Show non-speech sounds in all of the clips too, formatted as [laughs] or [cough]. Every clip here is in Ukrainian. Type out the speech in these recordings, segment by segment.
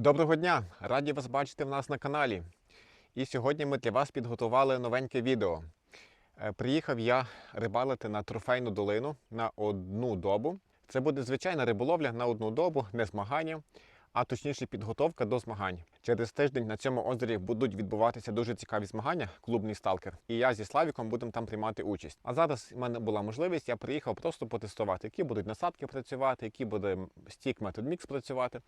Доброго дня! Раді вас бачити в нас на каналі. І сьогодні ми для вас підготували новеньке відео. Е, Приїхав я рибалити на трофейну долину на одну добу. Це буде звичайна риболовля на одну добу, не змагання, а точніше підготовка до змагань. Через тиждень на цьому озері будуть відбуватися дуже цікаві змагання, клубний сталкер. І я зі Славіком будемо там приймати участь. А зараз в мене була можливість, я приїхав просто потестувати, які будуть насадки працювати, які буде стік метод мікс працювати.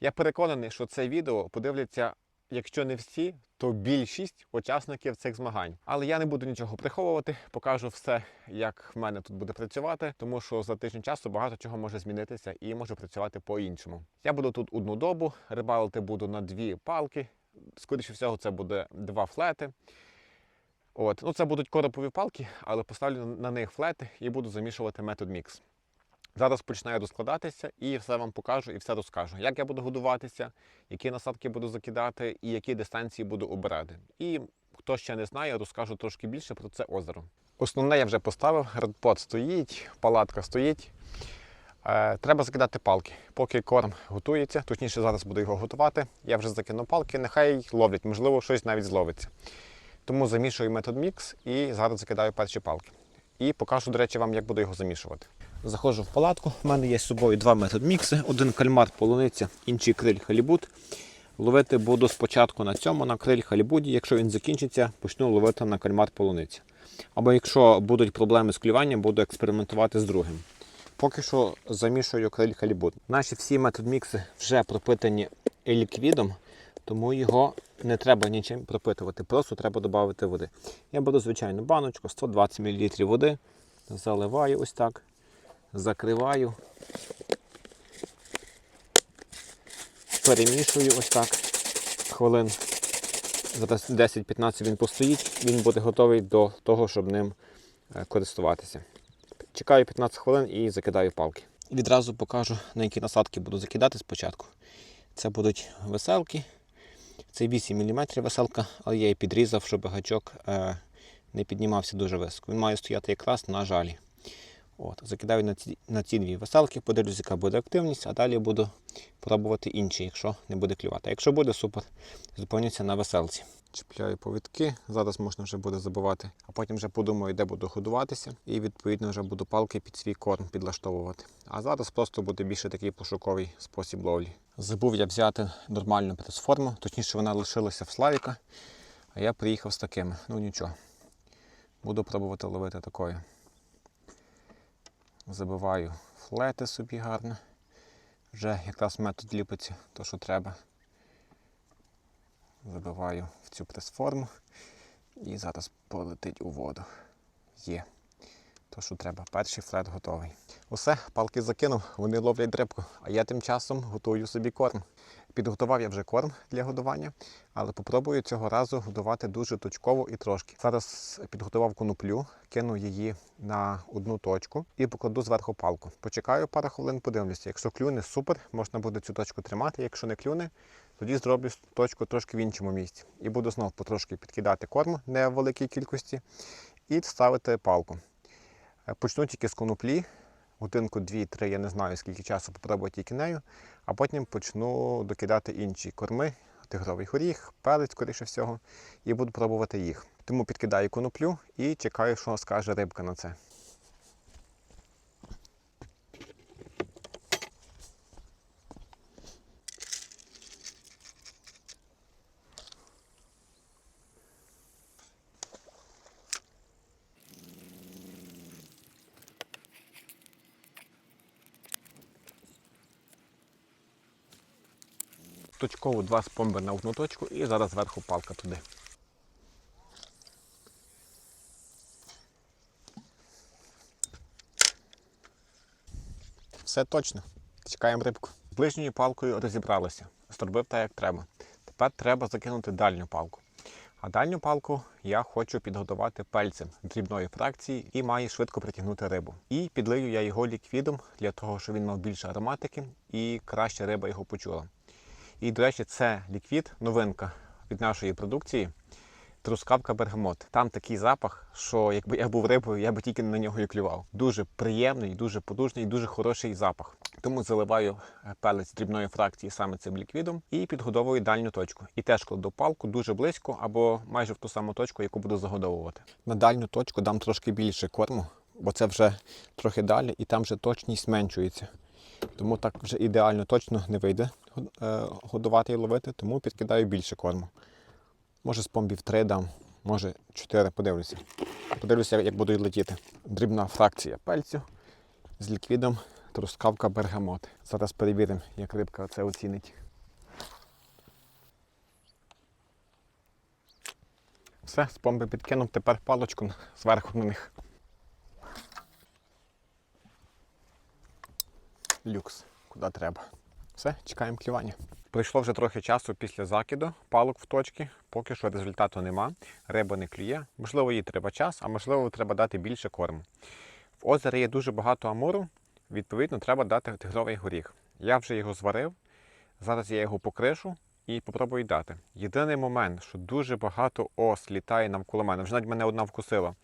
Я переконаний, що це відео подивляться, якщо не всі, то більшість учасників цих змагань. Але я не буду нічого приховувати, покажу все, як в мене тут буде працювати, тому що за тиждень часу багато чого може змінитися і може працювати по-іншому. Я буду тут одну добу, рибалити буду на дві палки. Скоріше всього, це буде два флети. От, ну це будуть коропові палки, але поставлю на них флети і буду замішувати метод мікс. Зараз починаю розкладатися і все вам покажу і все розкажу, як я буду годуватися, які насадки буду закидати і які дистанції буду обирати. І хто ще не знає, розкажу трошки більше про це озеро. Основне я вже поставив, редпот стоїть, палатка стоїть. Е, треба закидати палки. Поки корм готується, точніше зараз буду його готувати. Я вже закину палки, нехай ловлять, можливо, щось навіть зловиться. Тому замішую метод мікс і зараз закидаю перші палки. І покажу, до речі, вам, як буду його замішувати. Заходжу в палатку. У мене є з собою два метод мікси. Один кальмар полуниця, інший криль халібут. Ловити буду спочатку на цьому, на криль халібуді. Якщо він закінчиться, почну ловити на кальмар полуниця. Або якщо будуть проблеми з клюванням, буду експериментувати з другим. Поки що замішую криль халібут. Наші всі метод мікси вже пропитані ліквідом, тому його не треба нічим пропитувати, просто треба додати води. Я беру звичайну баночку, 120 мл води, заливаю ось так закриваю, перемішую ось так хвилин. Зараз 10-15 він постоїть, він буде готовий до того, щоб ним е, користуватися. Чекаю 15 хвилин і закидаю палки. Відразу покажу, на які насадки буду закидати спочатку. Це будуть веселки. Це 8 мм веселка, але я її підрізав, щоб гачок е, не піднімався дуже високо. Він має стояти якраз на жалі. От, Закидаю на ці, на ці дві веселки, подивлюсь, яка буде активність, а далі буду пробувати інші, якщо не буде клювати. Якщо буде, супер, зупинюся на веселці. Чіпляю повідки, зараз можна вже буде забивати, а потім вже подумаю, де буду годуватися, і відповідно вже буду палки під свій корм підлаштовувати. А зараз просто буде більше такий пошуковий спосіб ловлі. Забув я взяти нормальну пресформу, точніше вона лишилася в Славіка, а я приїхав з такими. Ну нічого. Буду пробувати ловити такою. Забиваю флети собі гарно. Вже якраз метод ліпиться, то що треба. Забиваю в цю прес-форму і зараз полетить у воду. Є. То, що треба. Перший флет готовий. Усе, палки закинув, вони ловлять дрибку, а я тим часом готую собі корм. Підготував я вже корм для годування, але попробую цього разу годувати дуже точково і трошки. Зараз підготував коноплю, кину її на одну точку і покладу зверху палку. Почекаю пару хвилин, подивлюся. Якщо клюне, супер, можна буде цю точку тримати. Якщо не клюне, тоді зроблю точку трошки в іншому місці. І буду знову потрошки підкидати корму не в великій кількості і ставити палку. Е, Почну тільки з коноплі, годинку, дві-три, я не знаю скільки часу попробую тільки нею, а потім почну докидати інші корми, тигровий горіх, пелець, скоріше всього, і буду пробувати їх. Тому підкидаю коноплю і чекаю, що скаже рибка на це. Точково два спомби на одну точку і зараз зверху палка туди. Все точно. Чекаємо рибку. Ближньою палкою розібралися. Зробив так, як треба. Тепер треба закинути дальню палку. А дальню палку я хочу підготувати пельцем дрібної фракції і має швидко притягнути рибу. І підлию я його ліквідом для того, щоб він мав більше ароматики і краще риба його почула. І, до речі, це ліквід, новинка від нашої продукції. Трускавка бергамот. Там такий запах, що якби я був рибою, я би тільки на нього і клював. Дуже приємний, дуже подужний, дуже хороший запах. Тому заливаю е, пелець дрібної фракції саме цим ліквідом і підгодовую дальню точку. І теж кладу палку дуже близько або майже в ту саму точку, яку буду загодовувати. На дальню точку дам трошки більше корму, бо це вже трохи далі і там вже точність зменшується. Тому так вже ідеально точно не вийде е, годувати і ловити, тому підкидаю більше корму. Може з помбів 3 дам, може 4, подивлюся. Подивлюся, як будуть летіти. Дрібна фракція пельцю з ліквідом трускавка бергамот. Зараз перевіримо, як рибка це оцінить. Все, з помби підкинув, тепер палочку зверху на них. Люкс, куди треба. Все, чекаємо клювання. Пройшло вже трохи часу після закиду палок в точки, поки що результату нема. Риба не клює. Можливо, їй треба час, а можливо, треба дати більше корму. В озері є дуже багато амуру, відповідно, треба дати тигровий горіх. Я вже його зварив. Зараз я його покришу і попробую дати. Єдиний момент, що дуже багато ос літає навколо мене. Вже навіть мене одна вкусила.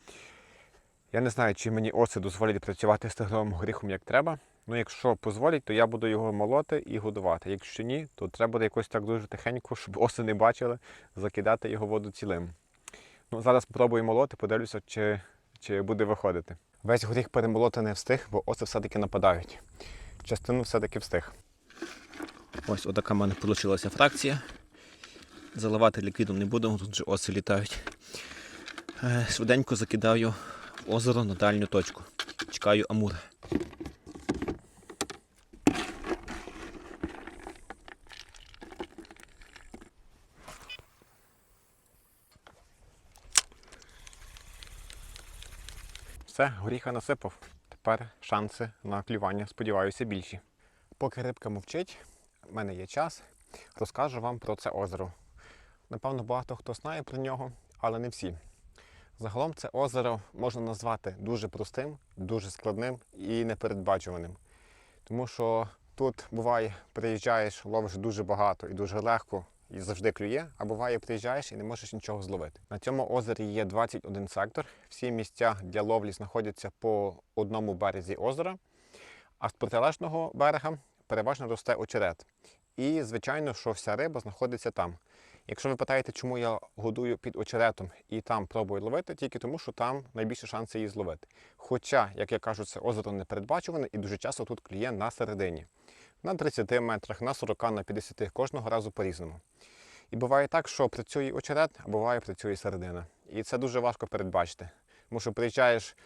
Я не знаю, чи мені оси дозволять працювати з тигровим горіхом як треба. Ну, якщо дозволять, то я буду його молоти і годувати. Якщо ні, то треба буде якось так дуже тихенько, [laughs] щоб оси не бачили, закидати його воду цілим. Ну, зараз спробую молоти, подивлюся, чи, чи буде виходити. Весь горіх перемолоти не встиг, бо оси все-таки нападають. Частину все-таки встиг. Ось отака в мене вийшла фракція. Заливати ліквідом не буду, тут же оси літають. Е, Швиденько закидаю озеро на дальню точку. Чекаю амур. Все, горіха насипав. Тепер шанси на клювання, сподіваюся, більші. Поки рибка мовчить, в мене є час, розкажу вам про це озеро. Напевно, багато хто знає про нього, але не всі. Загалом це озеро можна назвати дуже простим, дуже складним і непередбачуваним. Тому що тут буває, приїжджаєш, ловиш дуже багато і дуже легко і завжди клює, а буває, приїжджаєш і не можеш нічого зловити. На цьому озері є 21 сектор. Всі місця для ловлі знаходяться по одному березі озера, а з протилежного берега переважно росте очерет. І, звичайно, що вся риба знаходиться там. Якщо ви питаєте, чому я годую під очеретом і там пробую ловити, тільки тому, що там найбільше шанси її зловити. Хоча, як я кажу, це озеро не передбачуване і дуже часто тут клює на середині. На 30 метрах, на 40, на 50, кожного разу по-різному. І буває так, що працює очерет, а буває працює середина. І це дуже важко передбачити. Тому що приїжджаєш,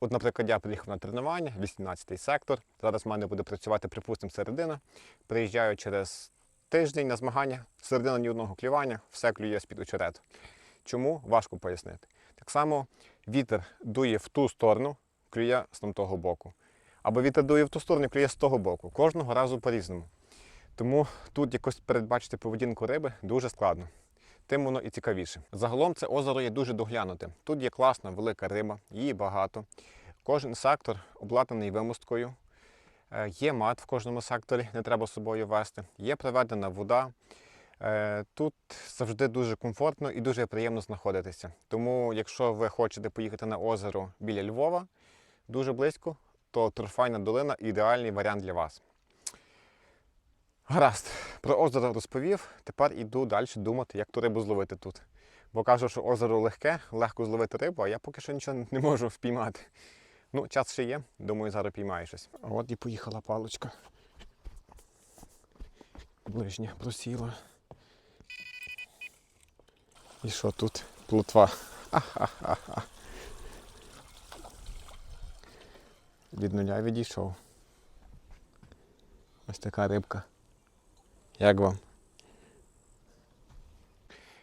от, наприклад, я приїхав на тренування, 18-й сектор. Зараз в мене буде працювати, припустимо, середина. Приїжджаю через тиждень на змагання, середина ні одного клювання, все клює з-під очерету. Чому? Важко пояснити. Так само вітер дує в ту сторону, клює з того боку. Або вітер дує в ту сторону, клює з того боку. Кожного разу по-різному. Тому тут якось передбачити поведінку риби дуже складно. Тим воно і цікавіше. Загалом це озеро є дуже доглянуте. Тут є класна велика риба, її багато. Кожен сектор обладнаний вимосткою. Е, Є мат в кожному секторі, не треба з собою вести. Є проведена вода. Е, Тут завжди дуже комфортно і дуже приємно знаходитися. Тому, якщо ви хочете поїхати на озеро біля Львова, дуже близько, то Торфайна долина ідеальний варіант для вас. Гаразд, про озеро розповів. Тепер іду далі думати, як ту рибу зловити тут. Бо кажу, що озеро легке, легко зловити рибу, а я поки що нічого не можу впіймати. Ну, час ще є, думаю, зараз піймаю щось. От і поїхала паличка. Ближня просіла. І що тут? Плотва. Ха-ха-ха. Від нуля відійшов. Ось така рибка. Як вам?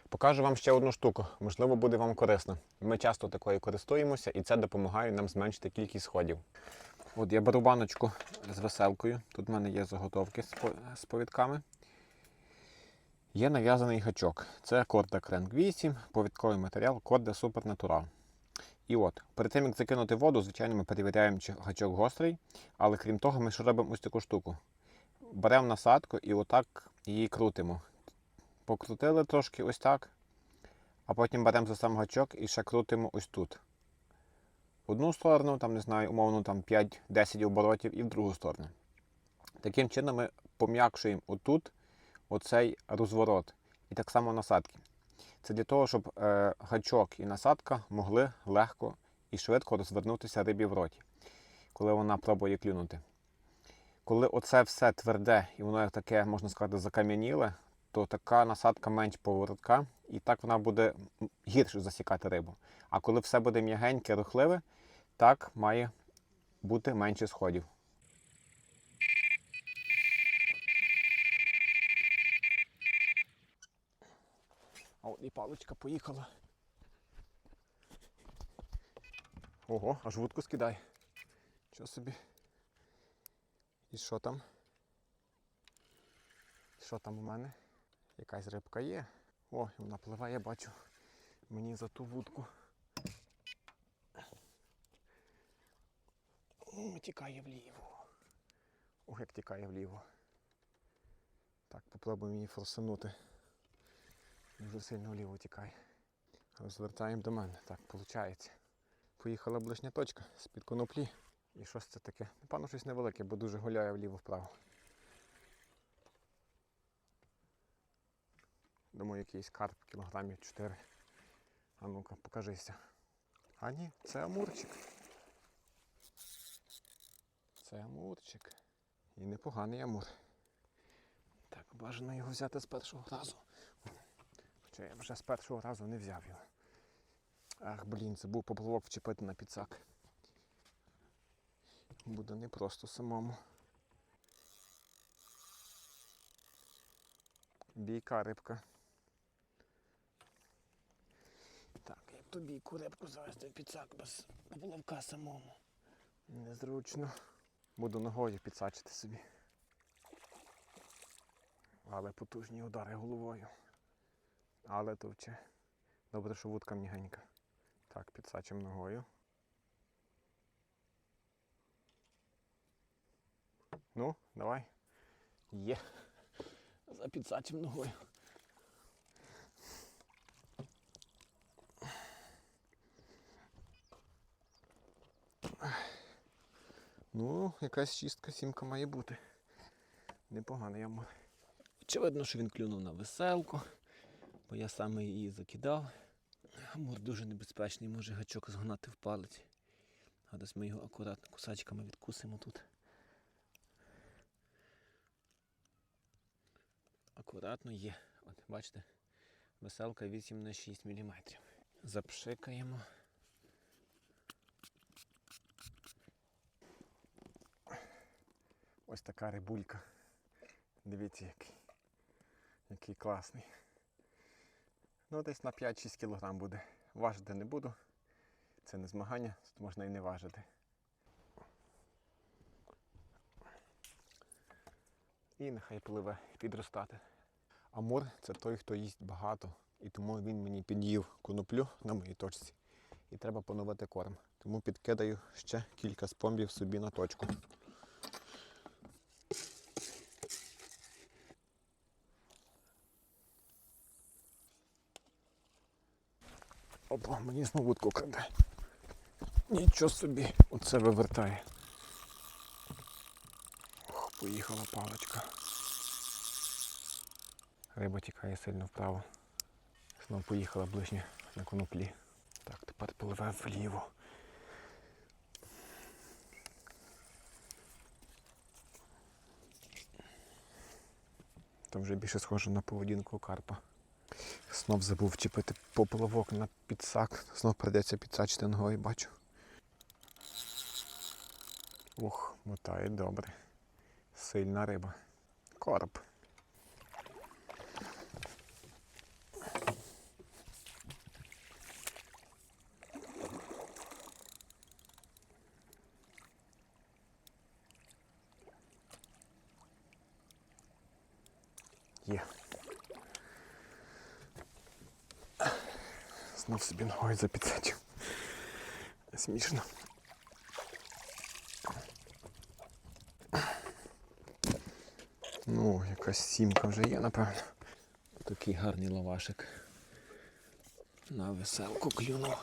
Покажу вам ще одну штуку, можливо, буде вам корисно. Ми часто такою користуємося і це допомагає нам зменшити кількість сходів. От я беру баночку з веселкою. Тут в мене є заготовки з повідками. Є нав'язаний гачок. Це Корда Кренк 8, повідковий матеріал Корда Супер Натурал. І от, перед тим як закинути воду, звичайно, ми перевіряємо, чи гачок гострий, але крім того, ми ще робимо ось таку штуку. Беремо насадку і отак її крутимо. Покрутили трошки ось так, а потім беремо за сам гачок і ще крутимо ось тут. В одну сторону, там, не знаю, умовно там 5-10 оборотів і в другу сторону. Таким чином ми пом'якшуємо отут оцей розворот. І так само насадки. Це для того, щоб е, гачок і насадка могли легко і швидко розвернутися рибі в роті, коли вона пробує клюнути. Коли оце все тверде і воно як таке, можна сказати, закам'яніле, то така насадка менш поворотка, і так вона буде гірше засікати рибу. А коли все буде м'ягеньке, рухливе, так має бути менше сходів. І паличка поїхала. Ого, аж вудку скидай. Що собі? І що там? Що там у мене? Якась рибка є. О, вона пливе, я бачу. Мені за ту вудку. М, Тікає вліво. Ох, як тікає вліво. Так, попробуємо її форсанути. Дуже сильно вліво тікає. Розвертаємо до мене. Так, виходить. Поїхала ближня точка з-під коноплі. І щось це таке? Напевно, щось невелике, бо дуже гуляє вліво-вправо. Думаю, якийсь карп кілограмів 4. А ну-ка, покажися. А ні, це амурчик. Це амурчик. І непоганий амур. Так, бажано його взяти з першого разу. Хоча я вже з першого разу не взяв його. Ах, блін, забув поплавок вчепити на підсак. Буде непросто самому. Бійка рибка. Так, як ту бійку рибку завести в підсак без поплавка самому. Незручно. Буду ногою підсачити собі. Але потужні удари головою. Але товче. Добре, що вудка мігенька. Так, підсачимо ногою. Ну, давай. Є. За підсачим ногою. Ну, якась чистка сімка має бути. Непоганий ямур. Очевидно, що він клюнув на веселку, бо я саме її закидав. Амур дуже небезпечний, може гачок згнати в палець. А десь ми його акуратно кусачками відкусимо тут. Акуратно є. От, бачите, веселка 8 на 6 мм. Запшикаємо. Ось така рибулька. Дивіться, який, який класний. Ну, десь на 5-6 кг буде. Важити не буду. Це не змагання, тут можна і не важити. І нехай пливе підростати. Амур це той, хто їсть багато, і тому він мені під'їв коноплю на моїй точці. І треба поновити корм. Тому підкидаю ще кілька спомбів собі на точку. Опа, мені знову вудку. Нічого собі, оце вивертає. Ох, поїхала паличка. Риба тікає сильно вправо. Знову поїхала ближнє на коноплі. Так, тепер пливе вліво. Там вже більше схоже на поведінку карпа. Знов забув вчепити поплавок на підсак. Знов придеться підсачити ногою, бачу. Ух, мотає добре. Сильна риба. Короб. Є. Знов собі ногою запідсачив. Смішно. Ну, якась сімка вже є, напевно. Такий гарний лавашик. На веселку клюнув.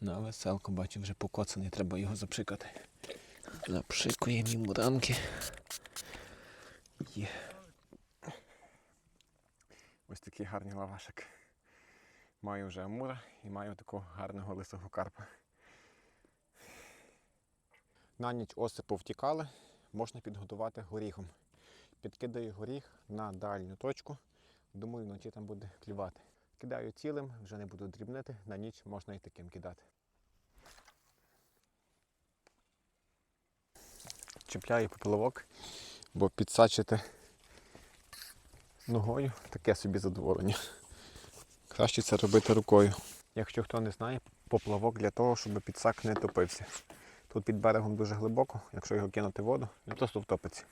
На веселку, бачу, вже покоцаний, треба його запшикати. Запшикуємо йому рамки. Ось такий гарний лавашик. Маю вже амура і маю такого гарного лисого карпа. На ніч осипу втікали, можна підготувати горіхом. Підкидаю горіх на дальню точку. Думаю, вночі там буде клювати. Кидаю цілим, вже не буду дрібнити, на ніч можна і таким кидати. Чіпляю поплавок, бо підсачити ногою таке собі задоволення. Краще це робити рукою. Якщо хто не знає, поплавок для того, щоб підсак не топився. Тут під берегом дуже глибоко, якщо його кинути в воду, він просто втопиться.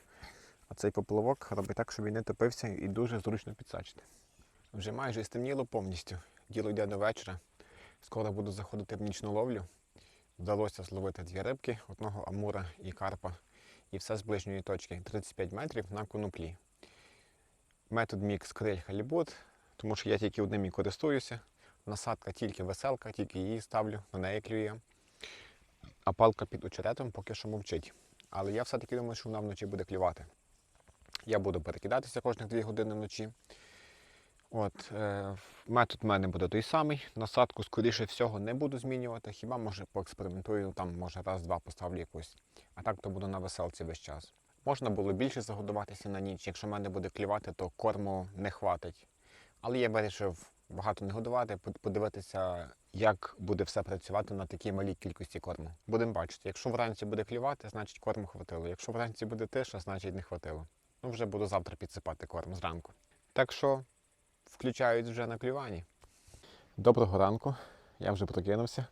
А цей поплавок робить так, щоб він не топився і дуже зручно підсачити. Вже майже стемніло повністю. Діло йде до вечора. Скоро буду заходити в нічну ловлю. Вдалося зловити дві рибки, одного амура і карпа. І все з ближньої точки 35 метрів на коноплі. Метод мікс криль халібут, тому що я тільки одним і користуюся. Насадка тільки веселка, тільки її ставлю, на неї клює. А палка під очеретом поки що мовчить. Але я все-таки думаю, що вона вночі буде клювати. Я буду перекидатися кожних 2 години вночі. От, е, метод в мене буде той самий. Насадку, скоріше всього, не буду змінювати. Хіба може поекспериментую, там може раз-два поставлю якусь. А так то буду на веселці весь час. Можна було більше загодуватися на ніч. Якщо в мене буде клювати, то корму не хватить. Але я вирішив багато не годувати, подивитися, як буде все працювати на такій малій кількості корму. Будемо бачити. Якщо вранці буде клювати, значить корму хватило. Якщо вранці буде тиша, значить не хватило. Ну, вже буду завтра підсипати корм зранку. Так що включають вже на клюванні. Доброго ранку, я вже прокинувся.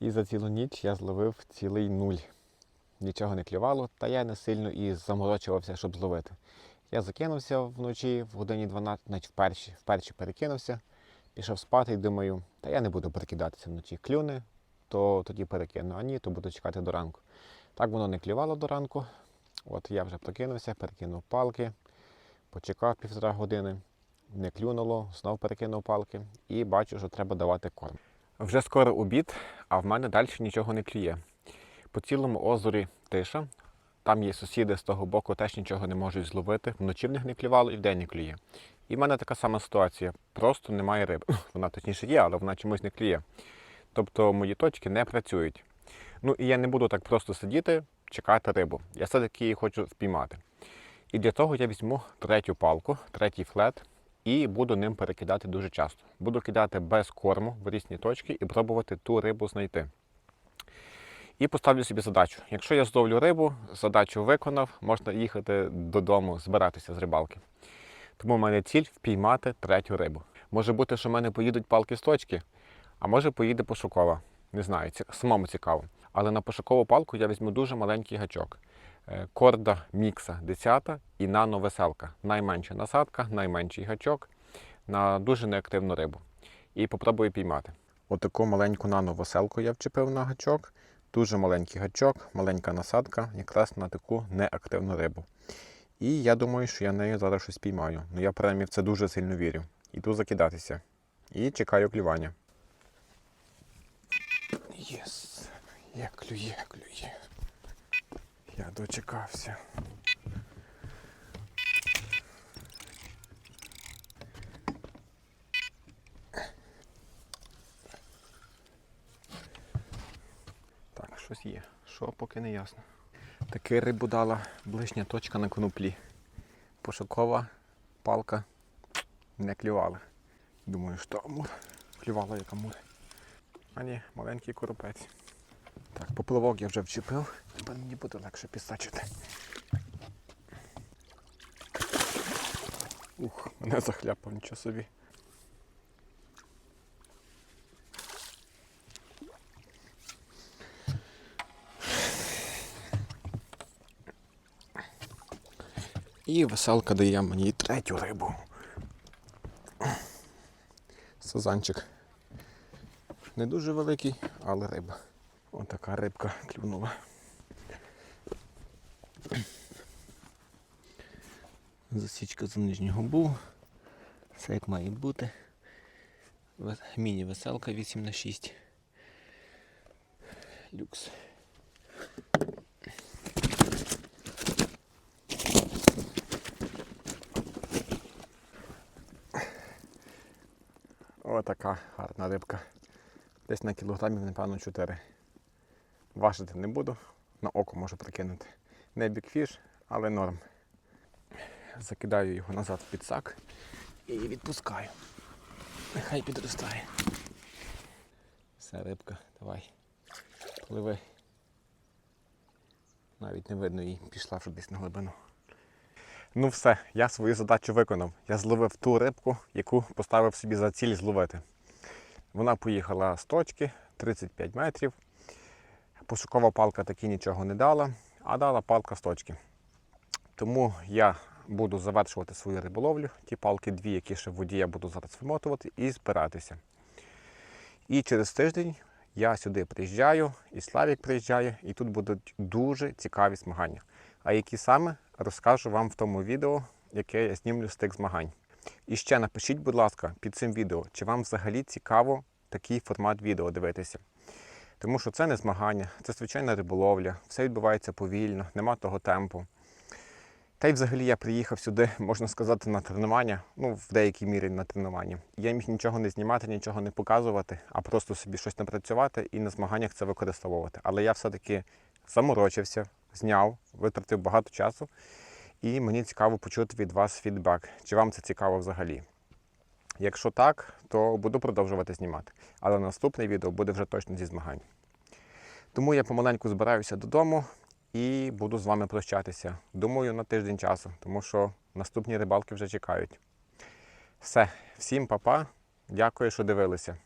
І за цілу ніч я зловив цілий нуль. Нічого не клювало, та я не сильно і заморочувався, щоб зловити. Я закинувся вночі в годині 12, навіть вперше, вперше перекинувся, пішов спати і думаю, та я не буду перекидатися вночі. Клюне, то тоді перекину, а ні, то буду чекати до ранку. Так воно не клювало до ранку. От я вже прокинувся, перекинув палки, почекав півтора години, не клюнуло, знов перекинув палки і бачу, що треба давати корм. Вже скоро обід, а в мене далі нічого не клює. По цілому озері тиша. Там є сусіди з того боку, теж нічого не можуть зловити. Вночі в них не клювало і вдень не клює. І в мене така сама ситуація. Просто немає риби. [clears throat] Вона точніше є, але вона чомусь не клює. Тобто мої точки не працюють. Ну і я не буду так просто сидіти, чекати рибу. Я все-таки її хочу впіймати. І для того я візьму третю палку, третій флет, і буду ним перекидати дуже часто. Буду кидати без корму в різні точки і пробувати ту рибу знайти. І поставлю собі задачу. Якщо я зловлю рибу, задачу виконав, можна їхати додому, збиратися з рибалки. Тому в мене ціль впіймати третю рибу. Може бути, що в мене поїдуть палки з точки, а може поїде пошукова. Не знаю, самому цікаво. Але на пошукову палку я візьму дуже маленький гачок. Е, Корда мікса 10 і нано веселка. Найменша насадка, найменший гачок на дуже неактивну рибу. І попробую піймати. Отаку маленьку нано веселку я вчепив на гачок. Дуже маленький гачок, маленька насадка, якраз на таку неактивну рибу. І я думаю, що я нею зараз щось піймаю. Ну я принаймні в це дуже сильно вірю. Іду закидатися. І чекаю клювання. Єс, є клює, клює. Я дочекався. Щось є. Що поки не ясно. Таки рибу дала ближня точка на коноплі. Пошукова палка не клювала. Думаю, що амур. Клювала як амур. А ні, маленький коропець. Так, поплавок я вже вчепив, тепер мені буде легше пісачити. Ух, мене захляпав, нічого собі. І веселка дає мені третю рибу. Сазанчик. Не дуже великий, але риба. Отака рибка клюнула. Засічка за нижню губу. Все як має бути. Міні-веселка 8 на 6 Люкс. Отака гарна рибка. Десь на кілограмів, напевно, 4. Важити не буду, на око можу прикинути. Не бікфіш, але норм. Закидаю його назад в підсак і відпускаю. Нехай підростає. Все, рибка, давай. Пливи. Навіть не видно її, пішла вже десь на глибину. Ну все, я свою задачу виконав. Я зловив ту рибку, яку поставив собі за ціль зловити. Вона поїхала з точки 35 метрів. Пошукова палка таки нічого не дала, а дала палка з точки. Тому я буду завершувати свою риболовлю. Ті палки дві, які ще в воді я буду зараз вимотувати і збиратися. І через тиждень я сюди приїжджаю, і Славік приїжджає, і тут будуть дуже цікаві змагання. А які саме розкажу вам в тому відео, яке я знімлю з тих змагань. І ще напишіть, будь ласка, під цим відео, чи вам взагалі цікаво такий формат відео дивитися. Тому що це не змагання, це звичайна риболовля, все відбувається повільно, нема того темпу. Та й взагалі я приїхав сюди, [laughs] можна сказати, на тренування, ну, в деякій мірі на тренування. Я міг нічого не знімати, нічого не показувати, а просто собі щось напрацювати і на змаганнях це використовувати. Але я все-таки заморочився, зняв, витратив багато часу, і мені цікаво почути від вас фідбек, чи вам це цікаво взагалі. Якщо так, то буду продовжувати знімати. Але наступне відео буде вже точно зі змагань. Тому я помаленьку збираюся додому і буду з вами прощатися. Думаю, на тиждень часу, тому що наступні рибалки вже чекають. Все, всім па-па. Дякую, що дивилися.